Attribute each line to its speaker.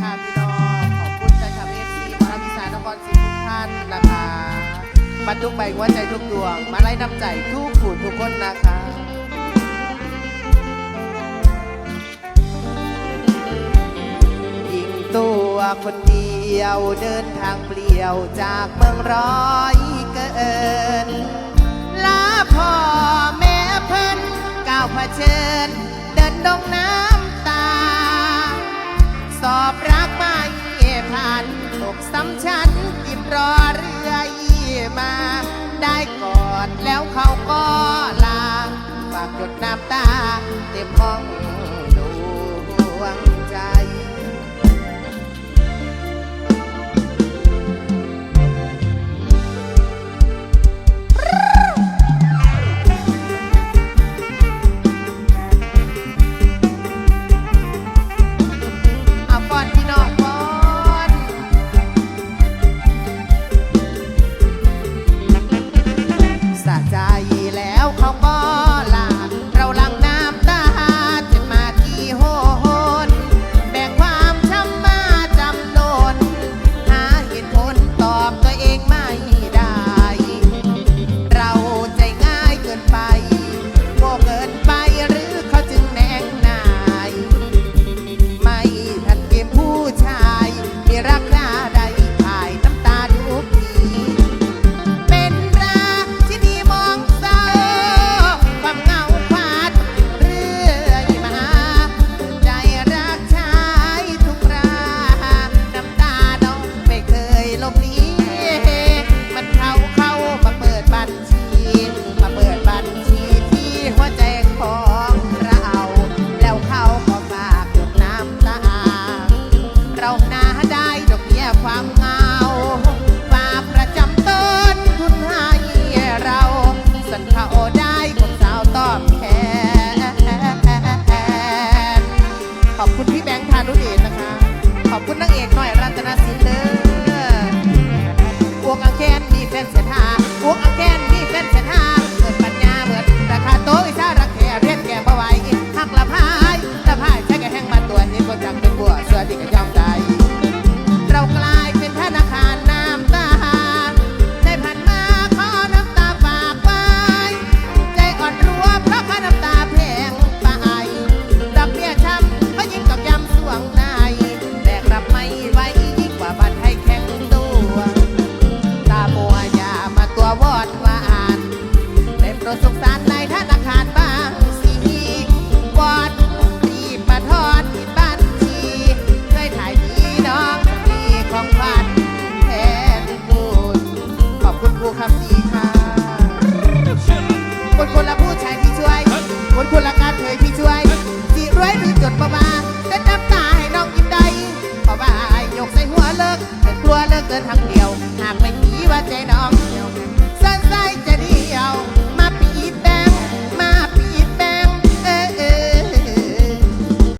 Speaker 1: ค่ะพี่น้อง ขอบคุณแฟนคลับเอฟซีมาลาพิสานนครศรีทุกท่านนะคะบรรทุกใบหัวใจทุกดวง มาไล่น้ำใจทุกผู้ทุกคนนะคะหญิงตัวคนเดียวเดินทางเปลี่ยวจากเมืองร้อยเกินลาพ่อแม่เพิ่นก้าวเผชิญ เดินดงน้ำ สอบรักไม่ผ่านตกซ้ำชั้นกินรอเรื่อยมา ได้กอดแล้วเขาก็ลาฝากหยดน้ำตาเต็มห้อง กน้อยรัตนศิลป์เด้อพวกอังแคนมีแฟนเสียทาพวกอังแคนมีแฟนเสียทาเกิดปัญญาเบิดราคาโตอิสารักแค่เรียนแก่บ่ไหวหักละพายละพายใช้แก่แห้งมาตัวนี้ก็จังเป็นบัวสวัสดีกับยองใจ คนคนละผู้ชายที่ช่วย คนคนละการเผยที่ช่วยจีรวยหรือจดประมาแต่น้ำตาให้น้องยินมได้เพราะว่าไยกใส่หัวเลิกแต่กลัวเลิกเกินทางเดียว